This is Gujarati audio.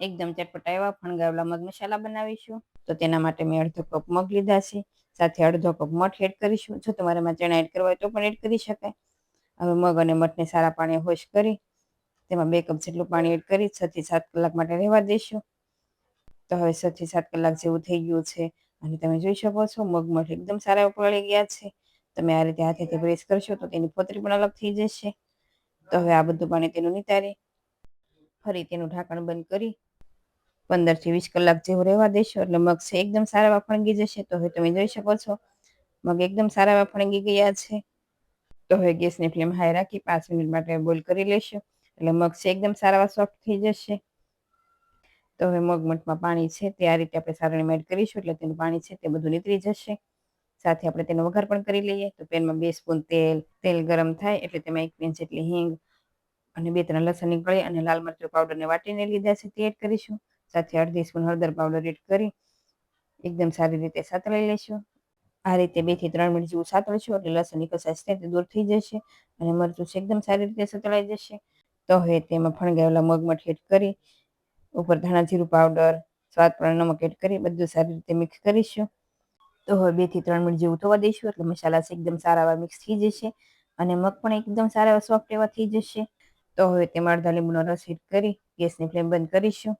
એકદમ ચટપટા એવા ફણગાવેલા મગ મસાલા બનાવીશું. તો તેના માટે મેં અડધો કપ મગ લીધા છે. સાથે અડધો કપ મઠ એડ કરીશું. જો તમારે એમાં ચણા એડ કરવા હોય તો પણ એડ કરી શકાય. હવે મગ અને મઠને સારા પાણી હોશ કરી, તેમાં બે કપ જેટલું પાણી એડ કરી છ થી સાત કલાક માટે રહેવા દઈશું તો હવે છ થી સાત કલાક જેવું થઈ ગયું છે. અને તમે જોઈ શકો છો, મગ મઠ એકદમ સારા એવા ગયા છે. તમે આ રીતે હાથેથી પ્રેસ કરશો તો તેની પોતરી પણ અલગ થઈ જશે. તો હવે આ બધું પાણી તેનું નિતારી, ફરી તેનું ઢાંકણ બંધ કરી પંદરથી વીસ કલાક જેવું રહેવા દેશો, એટલે મગ છે એકદમ સારા વાફણગી જશે, તો હવે તમે જોઈ શકો છો. મગ એકદમ સારા વાફણગી ગયા છે. તો હવે ગેસની ફ્લેમ હાઈ રાખી પાંચ મિનિટ માટે બોઇલ કરી લેશો. એટલે મગ છે એકદમ સારા સોફ્ટ થઈ જશે. તો હવે મગ મઠમાં પાણી છે તે આ રીતે આપણે સારણીમાં એડ કરીશું, એટલે તેનું પાણી છે તે બધું નીતરી જશે. સાથે આપણે તેનો વઘાર પણ કરી લઈએ. તો પેનમાં બે સ્પૂન તેલ તેલ ગરમ થાય એટલે તેમાં એક પેન જેટલી હિંગ અને બે ત્રણ લસણની કળી અને લાલ મરચું પાવડરને વાટીને લીધા છે તે એડ કરીશું. સાથે અડધી સ્પૂન હળદર પાવડર એડ કરી એકદમ સારી રીતે સાતળી લઈશું આ રીતે બેથી ત્રણ મિનિટ જેવું સાતળીશું એટલે લસણની કસાશ તે દૂર થઈ જશે અને મરચું એકદમ સારી રીતે સતળાઈ જશે. તો હવે તેમાં ફણગાવેલા મગમઠ એડ કરી ઉપર ધાણા જીરું પાવડર, સ્વાદ પ્રમાણે નમક એડ કરી બધું સારી રીતે મિક્સ કરીશું. તો હવે બેથી ત્રણ મિનિટ જેવું થવા દઈશું એટલે મસાલા એકદમ સારા એવા મિક્સ થઈ જશે અને મગ પણ એકદમ સારા એવા સોફ્ટ એવા થઈ જશે. તો હવે તેમાં અડધા લીંબુનો રસ એડ કરી ગેસની ફ્લેમ બંધ કરીશું.